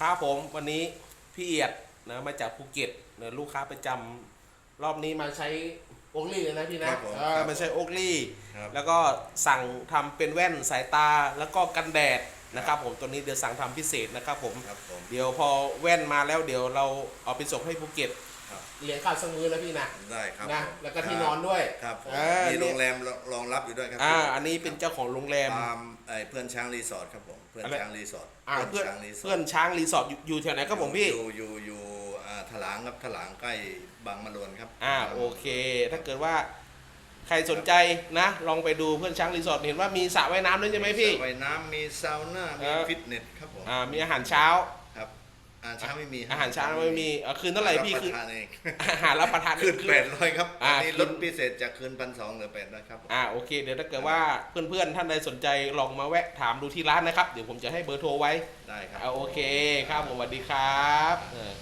ครับผมวันนี้พี่เอียดนะมาจากภูเก็ตนะลูกค้าประจำรอบนี้มาใช้โอกลี่เลยนะพี่นะครับผมเออครับมาใช้โอกลี่ ครับ แล้วก็สั่งทำเป็นแว่นสายตาแล้วก็กันแดด นะครับผมตัวนี้เดี๋ยวสั่งทำพิเศษนะครับผม ครับผมเดี๋ยวพอแว่นมาแล้วเดี๋ยวเราเอาไปส่งให้ภูเก็ตครับเหรียญขาดสมือแล้วพี่นะได้ครับนะผมแล้วก็ที่นอนด้วย ครับผมเออมีโรงแรมรองรับอยู่ด้วยครัอ่าอันนี้เป็นเจ้าของโรงแรม ตามไอ้เพื่อนช้างรีสอร์ทครับผมเพื่อนอะไร ช้างรีสอร์ทอ่าเพื่อนช้างรีสอเพื่อร์ทนช้างรีสอร์ทอยู่อยู่แถวไหนครับผมพี่ อยู่อยู่อยู่อ่าถลางครับถลางใกล้บางมะลวนครับอ่าโอเค ถ้าเกิดว่า ใครสนใจนะ ลองไปดูเพื่อนช้างรีสอร์ทเห็นว่ามีสระว่ายน้ำด้วยใช่ไหมพี่สระว่ายน้ำมีซาวน่าเอมีอฟิตเนสครับผมอ่ามีอาหารเช้า ครับอาหารเช้าไม่มีอาหารเช้าไม่มีเอ่อคืนเท่าไหร่พี่คืคืออทานเองอาหารรับประทานคืนแปดร้อยครับอ่า อันนี้คืนลดพิเศษจากคืนพันสองเหลือแปดร้อยครับผม อ่าโอเค เดี๋ยวถ้าเกิดว่าเพื่อนๆท่านใดสนใจลองมาแวะถามดูที่ร้านนะครับ เดี๋ยวผมจะให้เบอร์โทรไว้ได้ครับอ่าโอเคครับผมสวัสดีครับเออ